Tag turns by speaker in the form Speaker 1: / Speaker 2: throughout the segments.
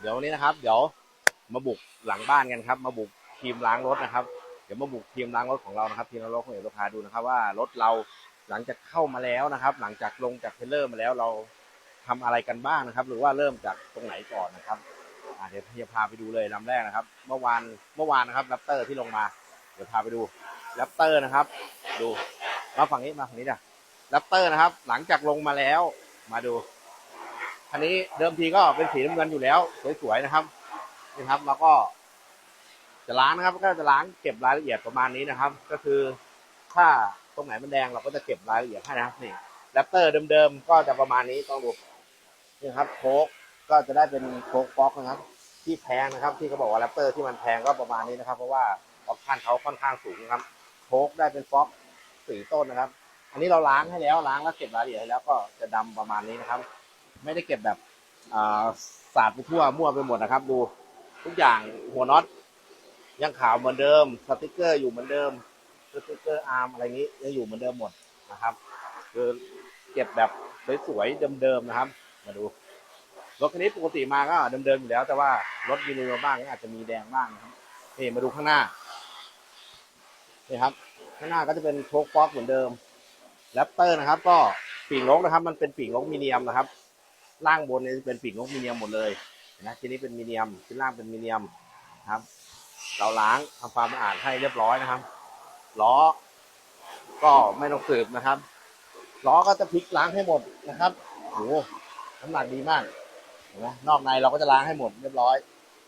Speaker 1: เดี๋ยววันนี้นะครับ เดี๋ยวมาบุกหลังบ้านกันครับ มาบุกทีมล้างรถนะครับ เดี๋ยวมาบุกทีมล้างรถของเรานะครับ ทีมล้างรถของเอกพาดูนะครับ ว่ารถเราหลังจากเข้ามาแล้วนะครับ หลังจากลงจากเทรลเลอร์มาแล้วเราทำอะไรกันบ้างนะครับ หรือว่าเริ่มจากตรงไหนก่อนนะครับเดี๋ยวพี่จะพาไปดูเลยลำแรกนะครับ เมื่อวานเมื่อวานนะครับแรปเตอร์ที่ลงมา เดี๋ยวพาไปดูแรปเตอร์นะครับ ดูมาฝั่งนี้มาฝั่งนี้จ้ะแรปเตอร์นะครับ หลังจากลงมาแล้วมาดู คันนี้เดิมทีก็เป็นสีน้ำเงินอยู่แล้ว สวยๆนะครับนี่ครับแล้วก็จะล้างนะครับ ก็จะล้างเก็บรายละเอียดประมาณนี้นะครับ ก็คือถ้าตรงไหนมันแดงเราก็จะเก็บรายละเอียดให้นะครับนี่แรปเตอร์เดิมๆก็จะประมาณนี้ต้องดูนี่ครับโค้กก็จะได้เป็นโค้กฟ็อกนะครับ ที่แพงนะครับ ที่เขาบอกว่าแรปเตอร์ที่มันแพงก็ประมาณนี้นะครับ เพราะว่าออปชั่นเขาค่อนข้างสูงนะครับโค้กได้เป็นฟ็อกสี่ต้นนะครับ อันนี้เราล้างให้แล้วล้างแล้วเก็บรายละเอียดให้แล้วก็จะดำประมาณนี้นะครับ ไม่ได้เก็บแบบอ่าสาดไปทั่วมั่วไปหมดนะครับ ดูทุกอย่างหัวน็อตยังขาวเหมือนเดิม สติกเกอร์อยู่เหมือนเดิม สติกเกอร์อาร์มอะไรนี้ยังอยู่เหมือนเดิมหมดนะครับ คือเก็บแบบสวยๆเดิมๆนะครับ มาดูรถคันนี้ปกติมาก็เดิมๆอยู่แล้ว แต่ว่ารถมีรูบ้างก็อาจจะมีแดงบ้างนะครับนี่มาดูข้างหน้านี่ครับ ข้างหน้าก็จะเป็นโชคฟ็อกเหมือนเดิมแรปเตอร์นะครับ ก็ปีกนกนะครับ มันเป็นปีกนกมีเนียมนะครับ ล่างบนเนี่ยเป็นปีกนกมีเนียมหมดเลยนะทีนี้เป็นมีเนียมชิ้นล่างเป็นมีเนียมครับ เราล้างทำความสะอาดให้เรียบร้อยนะครับล้อ ก็ไม่ต้องสืบนะครับล้อก็จะพลิกล้างให้หมดนะครับโอ้โหน้ำหนักดีมากเห็นไหมนอกในเราก็จะล้างให้หมดเรียบร้อย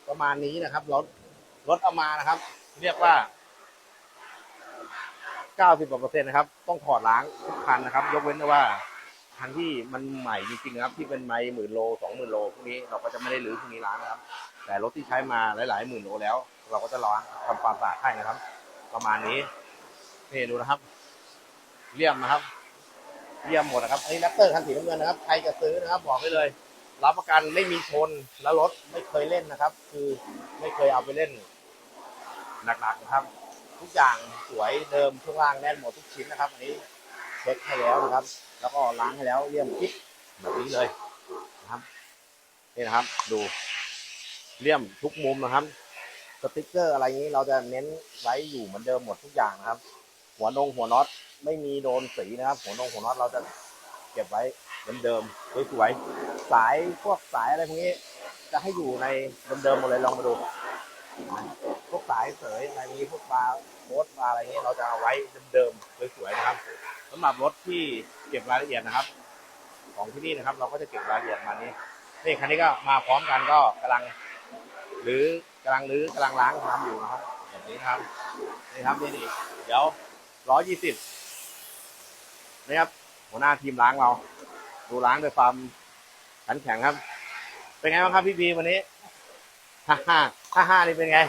Speaker 1: ประมาณนี้นะครับรถรถเอามานะครับ เรียกว่า90กว่าเปอร์เซ็นต์นะครับ ต้องถอดล้างทุกคันนะครับ ยกเว้นแต่ว่า คันที่มันใหม่จริงๆครับที่เป็นไม้หมื่นโลสองหมื่นโลพวกนี้เราก็จะไม่ได้รื้อพวกนี้ล้างนะครับ แต่รถที่ใช้มาหลายๆหมื่นโลแล้ว เราก็จะล้างทำความสะอาดให้นะครับ ประมาณนี้นี่ดูนะครับเลี่ยมนะครับเลี่ยมหมดนะครับไอ้แรปเตอร์คันสีน้ำเงินนะครับใครจะซื้อนะครับ บอกได้เลย รับประกันไม่มีชนแล้วรถไม่เคยเล่นนะครับ คือไม่เคยเอาไปเล่นหนักๆนะครับ ทุกอย่างสวยเดิมช่วงล่างแน่นหมดทุกชิ้นนะครับอันนี้ เช็คให้แล้วนะครับ แล้วก็ล้างให้แล้วเลี่ยมกิ๊บแบบนี้เลยนะครับนี่นะครับ ดูเลี่ยมทุกมุมนะครับสติกเกอร์อะไรนี้เราจะเน้นไว้อยู่เหมือนเดิมหมดทุกอย่างนะครับ หัวนงหัวน็อตไม่มีโดนสีนะครับ หัวนงหัวน็อตเราจะเก็บไว้เหมือนเดิมสวยๆสายพวกสายอะไรพวกนี้ จะให้อยู่ในเดิมๆหมดเลยลองมาดูพวกสายเสยอะไรนี้พวกปลาโคตปลาอะไรนี้เราจะเอาไว้เดิมๆสวยๆนะครับ สำหรับรถที่เก็บรายละเอียดนะครับ ของที่นี่นะครับ เราก็จะเก็บรายละเอียดมานี้นี่คันนี้ก็มาพร้อมกันก็กำลัง หรือกำลังรื้อกำลังล้างทำอยู่นะครับแบบนี้นะครับนี่ครับนี่นี่เดี๋ยวร้อยยี่สิบนี่ครับหัวหน้าทีมล้างเรา ดูล้างด้วยความขันแข็งครับ เป็นไงบ้างครับพี่บีวันนี้ฮ่าฮ่าฮ่าฮ่านี่เป็นไง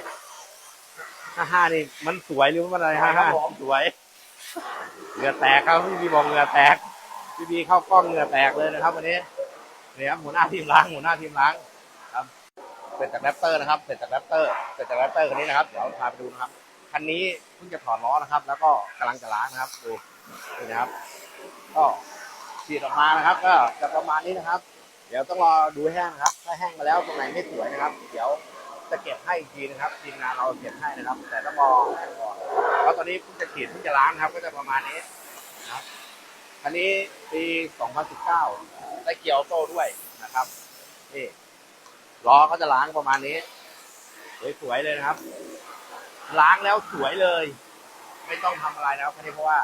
Speaker 1: ฮ่าฮ่านี่มันสวยหรือมันอะไรฮ่าฮ่าสวย เหงื่อแตกครับพี่บีบอกเหงื่อแตกพี่บีเข้ากล้องเหงื่อแตกเลยนะครับวันนี้เนี่ครับหัวหน้าทีมล้างหัวหน้าทีมล้างครับเสร็จจากแรปเตอร์นะครับเสร็จจากแรปเตอร์เสร็จจากแรปเตอร์คันนี้นะครับเดี๋ยวพาไปดูนะครับคันนี้เพิ่งจะถอดล้อนะครับ แล้วก็กำลังจะล้างนะครับดูนี่นะครับ ก็ฉีดออกมานะครับ ก็จะประมาณนี้นะครับ เดี๋ยวต้องรอดูแห้งนะครับถ้าแห้งมาแล้วตรงไหนไม่สวยนะครับ เดี๋ยวจะเก็บให้อีกทีนะครับทีมงานเราเก็บให้นะครับ แต่ต้องรอแห้งก่อ เพราะตอนนี้เพิ่งจะฉีดเพิ่งจะล้างครับ ก็จะประมาณนี้นะครับคันนี้ปี 2019 ได้เกียร์ออโต้ด้วยนะครับนี่ล้อเขาจะล้างประมาณนี้ สวยๆเลยนะครับ ล้างแล้วสวยเลย ไม่ต้องทำอะไรนะครับเพราะว่า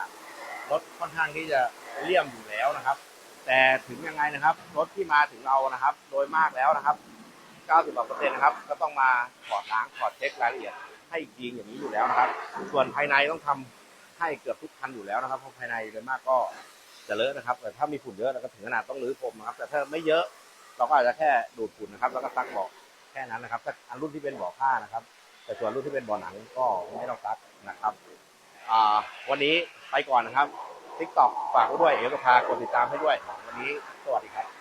Speaker 1: รถค่อนข้างที่จะเลี่ยมอยู่แล้วนะครับ แต่ถึงยังไงนะครับ รถที่มาถึงเรานะครับ โดยมากแล้วนะครับ 90%นะครับ ก็ต้องมาถอดล้างถอดเช็ครายละเอียด ให้อีกทีอย่างนี้อยู่แล้วนะครับ ส่วนภายในต้องทำให้เกือบทุกคันอยู่แล้วนะครับเพราะภายในโดยมากก็จะเลอะนะครับ แต่ถ้ามีฝุ่นเยอะเราก็ถึงขนาดต้องรื้อพรมนะครับ แต่ถ้าไม่เยอะเราก็อาจจะแค่ดูดฝุ่นนะครับ แล้วก็ซักเบาะแค่นั้นนะครับถ้าอันรุ่นที่เป็นเบาะผ้านะครับ แต่ส่วนรุ่นที่เป็นเบาะหนังก็ไม่ต้องซักนะครับวันนี้ไปก่อนนะครับทิกตอกฝากไว้ด้วยเอกพากดติดตามให้ด้วย วันนี้สวัสดีครับ